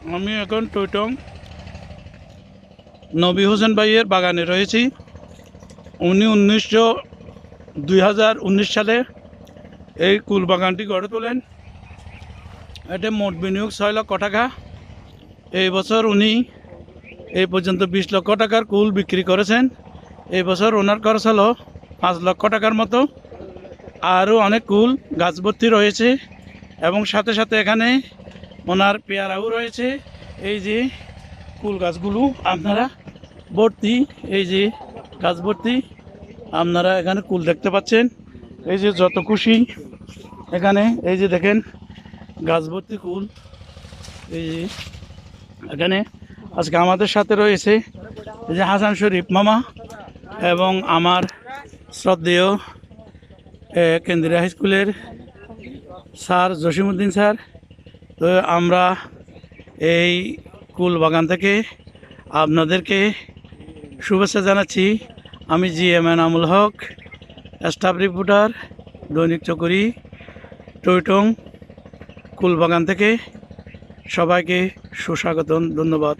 আমি এখন টৈটং নবী হোসেন ভাইয়ের বাগানে রয়েছি। উনি উনিশশো দুই সালে এই কুল বাগানটি গড়ে তোলেন। এটা মোট বিনিয়োগ ছয় লক্ষ টাকা। এই বছর উনি এই পর্যন্ত বিশ লক্ষ টাকার কুল বিক্রি করেছেন। এই বছর ওনার খরচ হলো পাঁচ লক্ষ টাকার মতো। আরও অনেক কুল গাছ ভর্তি রয়েছে এবং সাথে সাথে এখানে ওনার পেয়ারাও রয়েছে। এই যে কুল গাছগুলো আপনারা ভর্তি, এই যে গাছ ভর্তি আপনারা এখানে কুল দেখতে পাচ্ছেন। এই যে যত খুশি এখানে, এই যে দেখেন গাছ ভর্তি কুল। এই যে এখানে আজকে আমাদের সাথে রয়েছে এই যে হাসান শরীফ মামা এবং আমার শ্রদ্ধেয় কেন্দ্রীয় হাই স্কুলের স্যার জসিমুদ্দিন স্যার। তো আমরা এই কুল বাগান থেকে আপনাদেরকে শুভেচ্ছা জানাচ্ছি। আমি G M N Amul Haque, staff reporter, দৈনিক চকরি টৈটং কুল বাগান থেকে সবাইকে সুস্বাগতম, ধন্যবাদ।